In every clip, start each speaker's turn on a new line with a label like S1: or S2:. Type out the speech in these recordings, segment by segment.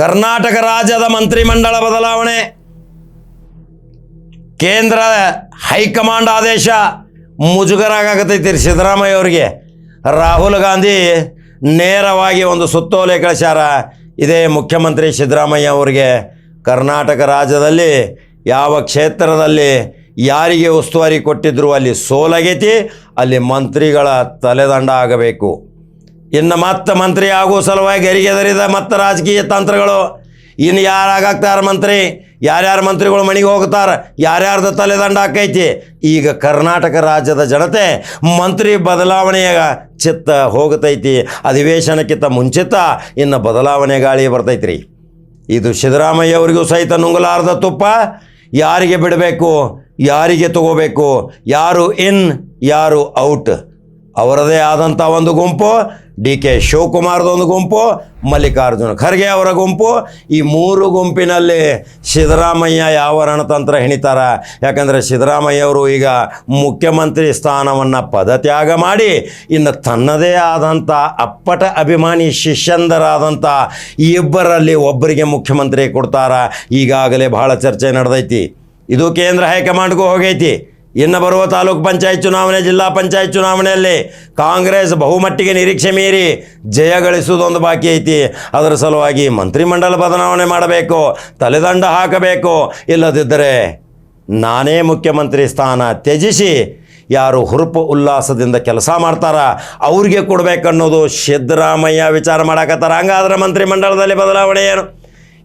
S1: ಕರ್ನಾಟಕ ರಾಜ್ಯದ ಮಂತ್ರಿಮಂಡಲ ಬದಲಾವಣೆ. ಕೇಂದ್ರ ಹೈಕಮಾಂಡ್ ಆದೇಶ ಮುಜುಗರ ಆಗತೈತಿ ರೀ ಸಿದ್ದರಾಮಯ್ಯ ಅವರಿಗೆ. ರಾಹುಲ್ ಗಾಂಧಿ ನೇರವಾಗಿ ಒಂದು ಸುತ್ತೋಲೆ ಕಳಿಸ್ಯಾರ. ಇದೇ ಮುಖ್ಯಮಂತ್ರಿ ಸಿದ್ದರಾಮಯ್ಯ ಅವರಿಗೆ. ಕರ್ನಾಟಕ ರಾಜ್ಯದಲ್ಲಿ ಯಾವ ಕ್ಷೇತ್ರದಲ್ಲಿ ಯಾರಿಗೆ ಉಸ್ತುವಾರಿ ಕೊಟ್ಟಿದ್ರು ಅಲ್ಲಿ ಸೋಲಾಗೈತಿ, ಅಲ್ಲಿ ಮಂತ್ರಿಗಳ ತಲೆದಂಡ ಆಗಬೇಕು. ಇನ್ನು ಮತ್ತೆ ಮಂತ್ರಿ ಆಗೋ ಸಲುವಾಗಿ ಗರಿಗೆದರಿದ ಮತ್ತು ರಾಜಕೀಯ ತಂತ್ರಗಳು. ಇನ್ನು ಯಾರಾಗ್ತಾರೆ ಮಂತ್ರಿ? ಯಾರ್ಯಾರು ಮಂತ್ರಿಗಳು ಮನೆಗೆ ಹೋಗ್ತಾರೆ? ಯಾರ್ಯಾರ್ದು ತಲೆದಂಡ ಹಾಕೈತಿ? ಈಗ ಕರ್ನಾಟಕ ರಾಜ್ಯದ ಜನತೆ ಮಂತ್ರಿ ಬದಲಾವಣೆಯ ಚಿತ್ತ ಹೋಗತೈತಿ. ಅಧಿವೇಶನಕ್ಕಿಂತ ಮುಂಚಿತ ಇನ್ನು ಬದಲಾವಣೆ ಗಾಳಿ ಬರ್ತೈತ್ರಿ. ಇದು ಸಿದ್ದರಾಮಯ್ಯ ಅವರಿಗೂ ಸಹಿತ ನುಂಗಲಾರದ ತುಪ್ಪ. ಯಾರಿಗೆ ಬಿಡಬೇಕು? ಯಾರಿಗೆ ತಗೋಬೇಕು? ಯಾರು ಇನ್, ಯಾರು ಔಟ್? ಅವರದೇ ಆದಂಥ ಒಂದು ಗುಂಪು. ಡಿ ಕೆ ಶಿವಕುಮಾರ್ದೊಂದು ಗುಂಪು, ಮಲ್ಲಿಕಾರ್ಜುನ ಖರ್ಗೆ ಅವರ ಗುಂಪು. ಈ ಮೂರು ಗುಂಪಿನಲ್ಲಿ ಸಿದ್ದರಾಮಯ್ಯ ಯಾವ ರಣತಂತ್ರ ಹೆಣಿತಾರ? ಯಾಕಂದರೆ ಸಿದ್ದರಾಮಯ್ಯ ಅವರು ಈಗ ಮುಖ್ಯಮಂತ್ರಿ ಸ್ಥಾನವನ್ನು ಪದತ್ಯಾಗ ಮಾಡಿ, ಇನ್ನು ತನ್ನದೇ ಆದಂಥ ಅಪ್ಪಟ ಅಭಿಮಾನಿ ಶಿಷ್ಯಂದರಾದಂಥ ಇಬ್ಬರಲ್ಲಿ ಒಬ್ಬರಿಗೆ ಮುಖ್ಯಮಂತ್ರಿ ಕೊಡ್ತಾರ. ಈಗಾಗಲೇ ಬಹಳ ಚರ್ಚೆ ನಡೆದೈತಿ. ಇದು ಕೇಂದ್ರ ಹೈಕಮಾಂಡ್ಗೂ ಹೋಗೈತಿ. ಇನ್ನು ಬರುವ ತಾಲೂಕು ಪಂಚಾಯತ್ ಚುನಾವಣೆ, ಜಿಲ್ಲಾ ಪಂಚಾಯತ್ ಚುನಾವಣೆಯಲ್ಲಿ ಕಾಂಗ್ರೆಸ್ ಬಹುಮಟ್ಟಿಗೆ ನಿರೀಕ್ಷೆ ಮೀರಿ ಜಯ ಗಳಿಸುವುದೊಂದು ಬಾಕಿ ಐತಿ. ಅದರ ಸಲುವಾಗಿ ಮಂತ್ರಿಮಂಡಲ ಬದಲಾವಣೆ ಮಾಡಬೇಕು, ತಲೆದಂಡ ಹಾಕಬೇಕು. ಇಲ್ಲದಿದ್ದರೆ ನಾನೇ ಮುಖ್ಯಮಂತ್ರಿ ಸ್ಥಾನ ತ್ಯಜಿಸಿ ಯಾರು ಹುರುಪು ಉಲ್ಲಾಸದಿಂದ ಕೆಲಸ ಮಾಡ್ತಾರ, ಅವ್ರಿಗೆ ಕೊಡಬೇಕನ್ನೋದು ಸಿದ್ದರಾಮಯ್ಯ ವಿಚಾರ ಮಾಡಾಕತ್ತಾರ. ಹಂಗಾದ್ರೆ ಮಂತ್ರಿಮಂಡಲದಲ್ಲಿ ಬದಲಾವಣೆ ಏನು?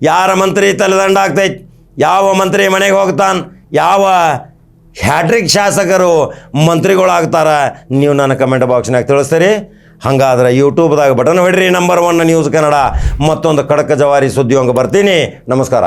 S1: ಯಾರ ಮಂತ್ರಿ ತಲೆದಂಡ ಆಗ್ತೈತಿ? ಯಾವ ಮಂತ್ರಿ ಮನೆಗೆ ಹೋಗ್ತಾನೆ? ಯಾವ ಹ್ಯಾಟ್ರಿಕ್ ಶಾಸಕರು ಮಂತ್ರಿಗಳಾಗ್ತಾರ. ನೀವು ನನ್ನ ಕಮೆಂಟ್ ಬಾಕ್ಸ್ನಾಗ ತಿಳಿಸ್ತೀರಿ. ಹಂಗಾದ್ರೆ ಯೂಟ್ಯೂಬ್ದಾಗ ಬಟನ್ ಹೊಡ್ರಿ ನಂಬರ್ ಒನ್ ನ್ಯೂಸ್ ಕನ್ನಡ. ಮತ್ತೊಂದು ಖಡಕ ಜವಾರಿ ಸುದ್ದಿ ಬರ್ತೀನಿ. ನಮಸ್ಕಾರ.